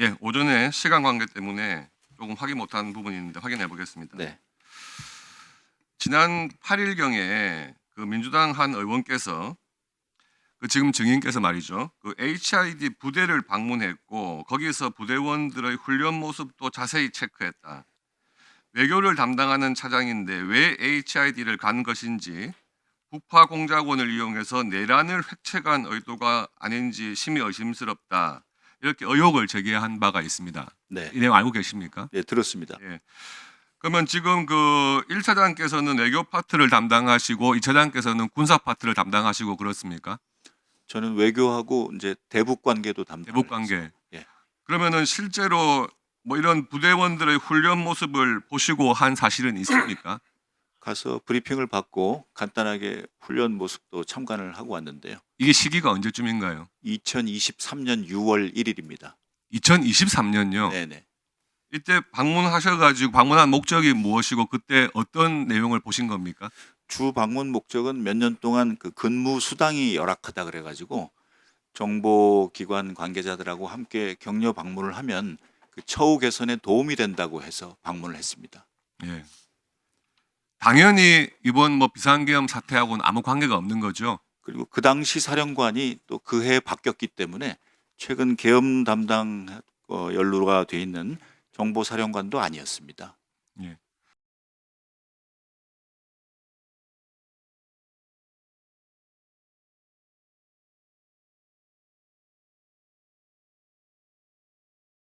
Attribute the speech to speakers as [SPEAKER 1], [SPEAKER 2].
[SPEAKER 1] 예, 오전에 시간 관계 때문에 조금 확인 못한 부분이 있는데 확인해 보겠습니다.
[SPEAKER 2] 네.
[SPEAKER 1] 지난 8일 경에 그 민주당 한 의원께서 그 지금 증인께서 말이죠. 그 HID 부대를 방문했고 거기서 부대원들의 훈련 모습도 자세히 체크했다. 외교를 담당하는 차장인데 왜 HID를 간 것인지 북파 공작원을 이용해서 내란을 획책한 의도가 아닌지 심히 의심스럽다. 이렇게 의혹을 제기한 바가 있습니다.
[SPEAKER 2] 네.
[SPEAKER 1] 이 내용 알고 계십니까?
[SPEAKER 2] 예, 들었습니다.
[SPEAKER 1] 예. 그러면 지금 그 1차장께서는 외교 파트를 담당하시고 2차장께서는 군사 파트를 담당하시고 그렇습니까?
[SPEAKER 2] 저는 외교하고 이제 대북 관계도 담당.
[SPEAKER 1] 대북 관계.
[SPEAKER 2] 예.
[SPEAKER 1] 그러면은 실제로 뭐 이런 부대원들의 훈련 모습을 보시고 한 사실은 있습니까?
[SPEAKER 2] 가서 브리핑을 받고 간단하게 훈련 모습도 참관을 하고 왔는데요.
[SPEAKER 1] 이게 시기가 언제쯤인가요?
[SPEAKER 2] 2023년 6월 1일입니다.
[SPEAKER 1] 2023년요.
[SPEAKER 2] 네네.
[SPEAKER 1] 이때 방문하셔가지고 방문한 목적이 무엇이고 그때 어떤 내용을 보신 겁니까?
[SPEAKER 2] 주 방문 목적은 몇 년 동안 그 근무 수당이 열악하다 그래가지고 정보기관 관계자들하고 함께 격려 방문을 하면 그 처우 개선에 도움이 된다고 해서 방문을 했습니다.
[SPEAKER 1] 예. 당연히 이번 뭐 비상계엄 사태하고는 아무 관계가 없는 거죠.
[SPEAKER 2] 그리고 그 당시 사령관이 또 그 해에 바뀌었기 때문에 최근 계엄 담당 어, 연루가 돼 있는 정보사령관도 아니었습니다.
[SPEAKER 1] 예.